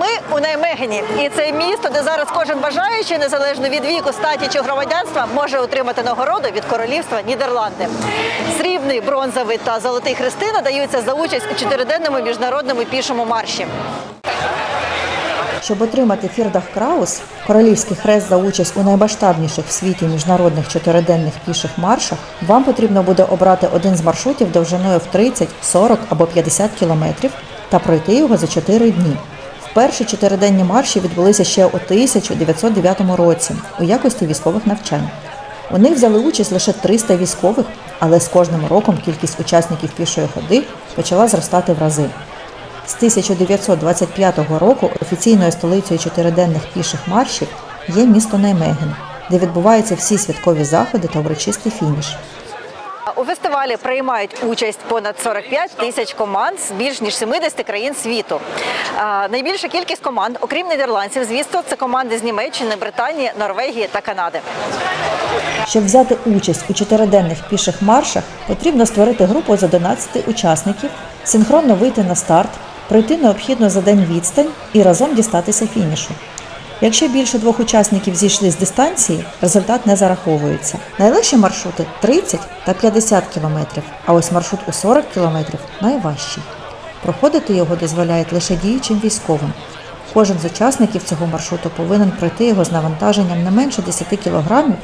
ми у Наймегені, і це місто, де зараз кожен бажаючий, незалежно від віку, статі чи громадянства, може отримати нагороду від королівства Нідерланди. Срібний, бронзовий та золотий хрести надаються за участь у чотириденному міжнародному пішому марші. Щоб отримати Фірдах Краус, королівський хрест за участь у наймасштабніших в світі міжнародних чотириденних піших маршах, вам потрібно буде обрати один з маршрутів довжиною в 30, 40 або 50 кілометрів та пройти його за 4 дні. Вперше чотириденні марші відбулися ще у 1909 році у якості військових навчань. У них взяли участь лише 300 військових, але з кожним роком кількість учасників пішої ходи почала зростати в рази. З 1925 року офіційною столицею чотириденних піших маршів є місто Наймеген, де відбуваються всі святкові заходи та урочистий фініш. У фестивалі приймають участь понад 45 тисяч команд з більш ніж 70 країн світу. Найбільша кількість команд, окрім нідерландців, звісно, це команди з Німеччини, Британії, Норвегії та Канади. Щоб взяти участь у чотириденних піших маршах, потрібно створити групу з 11 учасників, синхронно вийти на старт, пройти необхідно за день відстань і разом дістатися фінішу. Якщо більше двох учасників зійшли з дистанції, результат не зараховується. Найлегші маршрути 30 та 50 кілометрів, а ось маршрут у 40 кілометрів найважчий. Проходити його дозволяють лише діючим військовим. Кожен з учасників цього маршруту повинен пройти його з навантаженням не менше 10 кілограмів,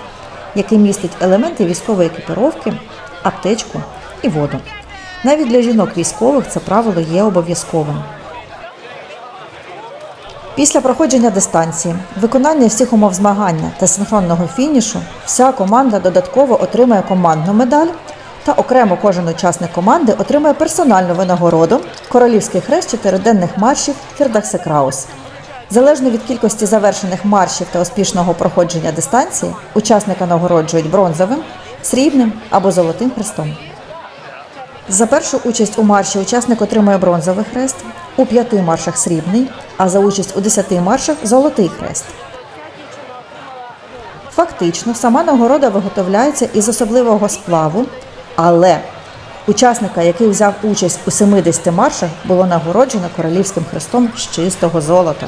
який містить елементи військової екіпіровки, аптечку і воду. Навіть для жінок військових це правило є обов'язковим. Після проходження дистанції, виконання всіх умов змагання та синхронного фінішу, вся команда додатково отримає командну медаль та окремо кожен учасник команди отримає персональну винагороду Королівський хрест чотириденних маршів Фірдахсе Краус. Залежно від кількості завершених маршів та успішного проходження дистанції, учасника нагороджують бронзовим, срібним або золотим хрестом. За першу участь у марші учасник отримує бронзовий хрест, у п'яти маршах срібний, а за участь у десяти маршах золотий хрест. Фактично, сама нагорода виготовляється із особливого сплаву, але учасника, який взяв участь у 70 маршах, було нагороджено королівським хрестом з чистого золота.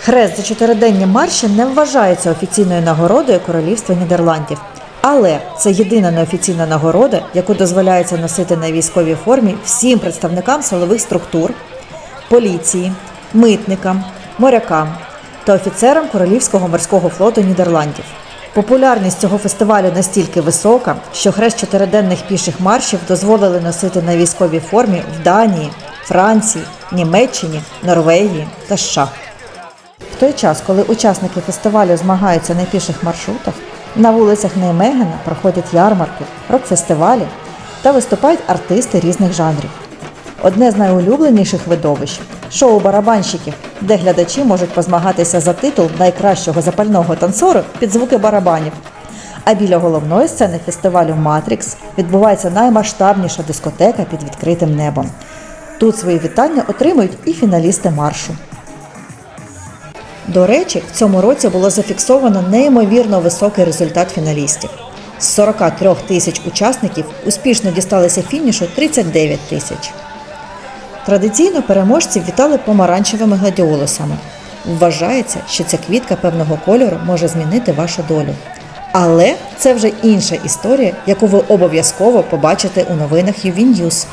Хрест за чотириденні марші не вважається офіційною нагородою Королівства Нідерландів. Але це єдина неофіційна нагорода, яку дозволяється носити на військовій формі всім представникам силових структур, поліції, митникам, морякам та офіцерам Королівського морського флоту Нідерландів. Популярність цього фестивалю настільки висока, що хрест чотириденних піших маршів дозволили носити на військовій формі в Данії, Франції, Німеччині, Норвегії та США. В той час, коли учасники фестивалю змагаються на піших маршрутах, на вулицях Неймегена проходять ярмарки, рок-фестивалі та виступають артисти різних жанрів. Одне з найулюбленіших видовищ шоу барабанщиків, де глядачі можуть позмагатися за титул найкращого запального танцору під звуки барабанів. А біля головної сцени фестивалю Матрікс відбувається наймасштабніша дискотека під відкритим небом. Тут свої вітання отримують і фіналісти маршу. До речі, в цьому році було зафіксовано неймовірно високий результат фіналістів. З 43 тисяч учасників успішно дісталися фінішу 39 тисяч. Традиційно переможців вітали помаранчевими гладіолусами. Вважається, що ця квітка певного кольору може змінити вашу долю. Але це вже інша історія, яку ви обов'язково побачите у новинах News.